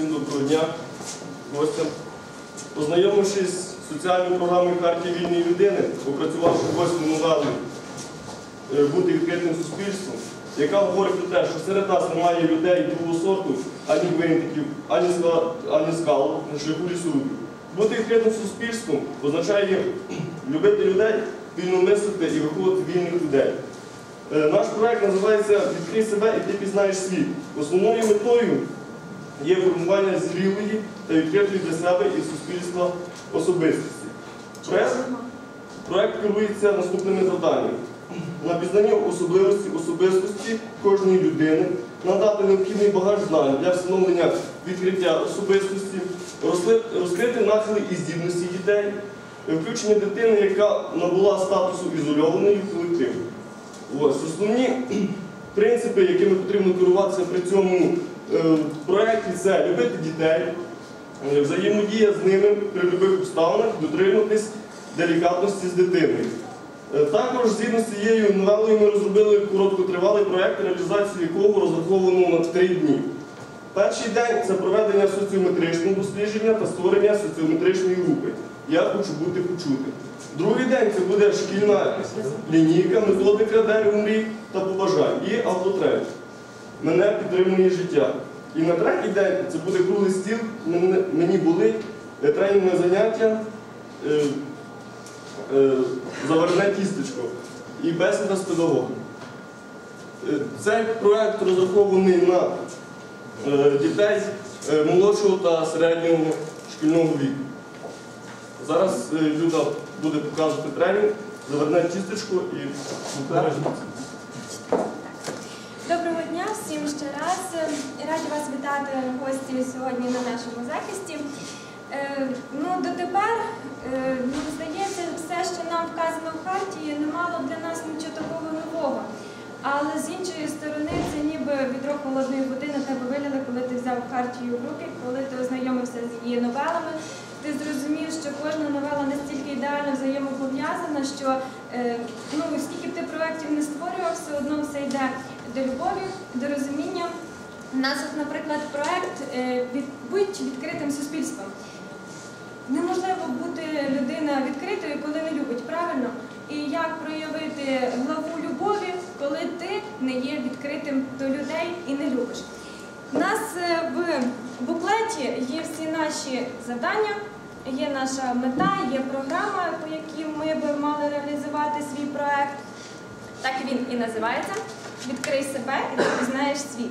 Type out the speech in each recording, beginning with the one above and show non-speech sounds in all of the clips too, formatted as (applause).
Всім доброго дня, гостям. Познайомившись з соціальною програмою Хартії вільної людини, опрацювавши восьму новелу е, бути відкритим суспільством, яка говорить про те, що серед нас немає людей другого сорту, ані гвинтиків, ані, ані скал на шляху лісорубів. Бути відкритим суспільством означає любити людей, вільно мислити і виховувати вільних людей. Е, Наш проект називається Відкрий себе і ти пізнаєш світ. Основною метою є формування зрілої та відкритої для себе і суспільства особистості. Проект керується наступними завданнями. На пізнання особливості особистості кожної людини, надати необхідний багаж знань для встановлення відкриття особистості, розкрити нахили і здібності дітей, включення дитини, яка набула статусу ізольованої в. Ось основні (clears throat) принципи, якими потрібно керуватися при цьому е, проєкті, це любити дітей, е, взаємодія з ними при будь-яких обставинах, дотримуватись делікатності з дитиною. Е, Також згідно з цією новелою ми розробили короткотривалий проєкт, реалізацію якого розраховано на три дні. Перший день це проведення соціометричного дослідження та створення соціометричної групи. Я хочу бути почутим. Другий день це буде шкільна лінійка, методика дерево мрій та побажань і автотрек. Мене підтримує життя. І на третій день це буде круглий стіл, мені були е, заняття, е, е, заварне тістечко і бесіда з педагогом. Е, Цей проект розрахований на е, дітей е, молодшого та середнього шкільного віку. Зараз е, Люда буде показувати тренінг, заверне тістечко і Доброго дня всім ще раз. Раді вас вітати гості сьогодні на нашому захисті. Е, ну, дотепер, е, здається, все, що нам вказано в хартії, не мало для нас нічого такого нового. Але з іншої сторони, це ніби відро холодної води на тебе вилили, коли ти взяв хартію в руки, коли ти ознайомився з її новелами. Ти зрозумів, що кожна новела настільки ідеально взаємопов'язана, що е, ну, скільки б ти проєктів не створював, все одно все йде до любові, до розуміння. У нас, наприклад, проєкт е, будь відкритим суспільством. Неможливо бути людина відкритою, коли не любить, правильно? І як проявити главу любові, коли ти не є відкритим до людей і не любиш? У нас е, в буклеті є всі наші завдання, є наша мета, є програма, по якій ми би мали реалізувати свій проект. Так він і називається Відкрий себе і ти пізнаєш світ.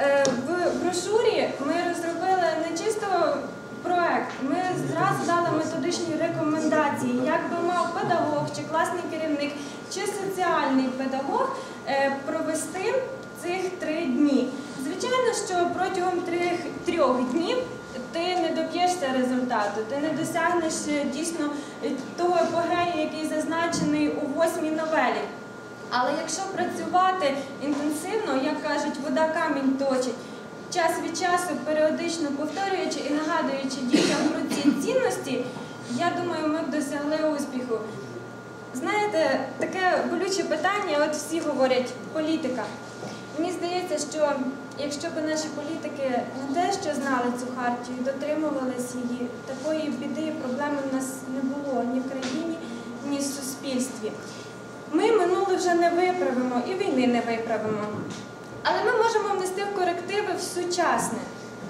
Е, В брошурі ми розробили не чисто проект, ми зразу дали методичні рекомендації, як би мав педагог чи класний керівник, чи соціальний педагог е, провести цих три дні. Звичайно, що протягом трьох, трьох днів ти не доб'єшся результату, ти не досягнеш е, дійсно того епогею, який зазначений у восьмій новелі. Але якщо працювати інтенсивно, як кажуть, вода камінь точить, час від часу періодично повторюючи і нагадуючи дітям про ці цінності, я думаю, ми б досягли успіху. Знаєте, таке болюче питання, от всі говорять політика. Мені здається, що якщо б наші політики не те, що знали цю хартію, дотримувались її, такої біди проблеми в нас не було ні в країні, ні в суспільстві. Ми минуле вже не виправимо і війни не виправимо. Але ми можемо внести в корективи в сучасне,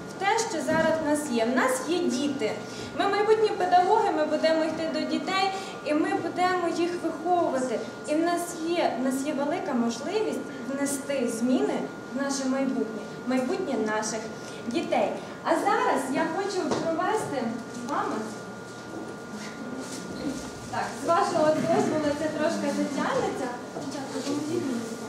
в те, що зараз в нас є. В нас є діти. Ми майбутні педагоги, ми будемо йти до дітей і ми будемо їх виховувати. І в нас є, в нас є велика можливість внести зміни в наше майбутнє, в майбутнє наших дітей. А зараз я хочу провести з вами. Так, з вашого дозволу це трошки затягнеться. Дівчатка, поможіть мені.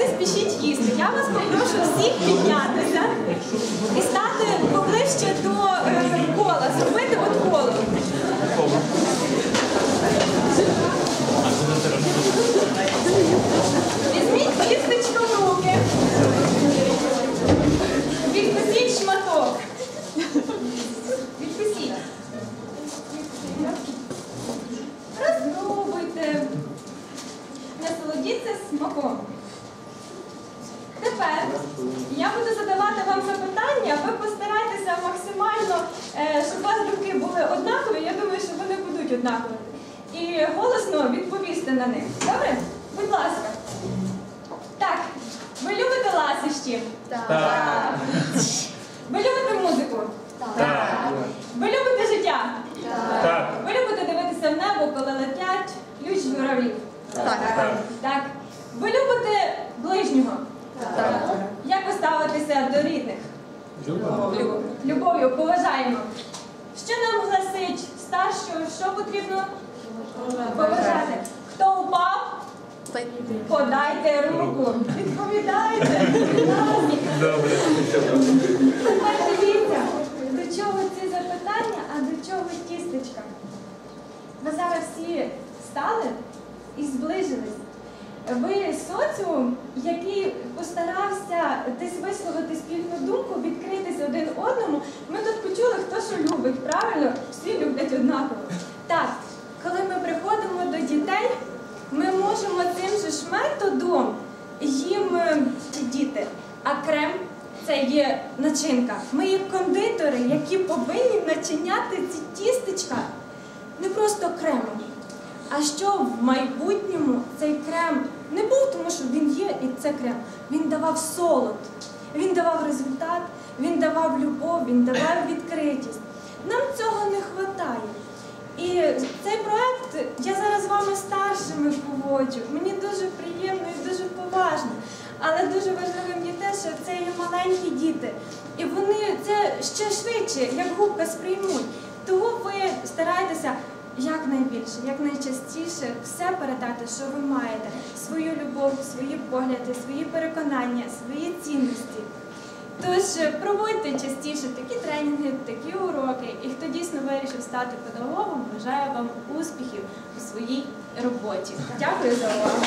не спішіть їсти. Я вас попрошу всіх піднятися і стати поближче до е, кола, зробити от коло. Візьміть кісточку в руки. Відкусіть шматок. Відкусіть. Розпробуйте. Насолодіться смаком. Я буду задавати вам запитання, ви постарайтеся максимально, е, щоб у вас думки були однакові. Я думаю, що вони будуть однакові. І голосно відповісти на них. Добре? Будь ласка. Так, ви любите ласощі? Так. Ви любите музику? Так. Ви любите життя? Так. Ви любите дивитися в небо, коли летять ключ журавлів? Так. Так. Ви любите ближнього? Як ви ставитеся до рідних? Любов. Любов'ю, поважаємо. Що нам гласить старшого? Що потрібно поважати? Хто упав? Подайте руку. Відповідайте. Тепер дивіться, до чого ці запитання, а до чого тістечка. Ви зараз всі стали і зближились. Ви соціум, який постарався десь висловити спільну думку, відкритися один одному. Ми тут почули, хто що любить, правильно? Всі люблять однаково. Так, коли ми приходимо до дітей, ми можемо цим же ж методом їм е, діти. А крем це є начинка. Ми є кондитори, які повинні начиняти ці тістечка не просто кремом, а що в майбутньому цей крем тому що він є і це крем. Він давав солод, він давав результат, він давав любов, він давав відкритість. Нам цього не вистачає. І цей проект я зараз з вами старшими поводжу. Мені дуже приємно і дуже поважно. Але дуже важливим є те, що це є маленькі діти. І вони це ще швидше, як губка сприймуть. Тому ви старайтеся якнайбільше, якнайчастіше все передати, що ви маєте. Свою любов, свої погляди, свої переконання, свої цінності. Тож е, проводьте частіше такі тренінги, такі уроки, і хто дійсно вирішив стати педагогом, бажаю вам успіхів у своїй роботі. Дякую за увагу.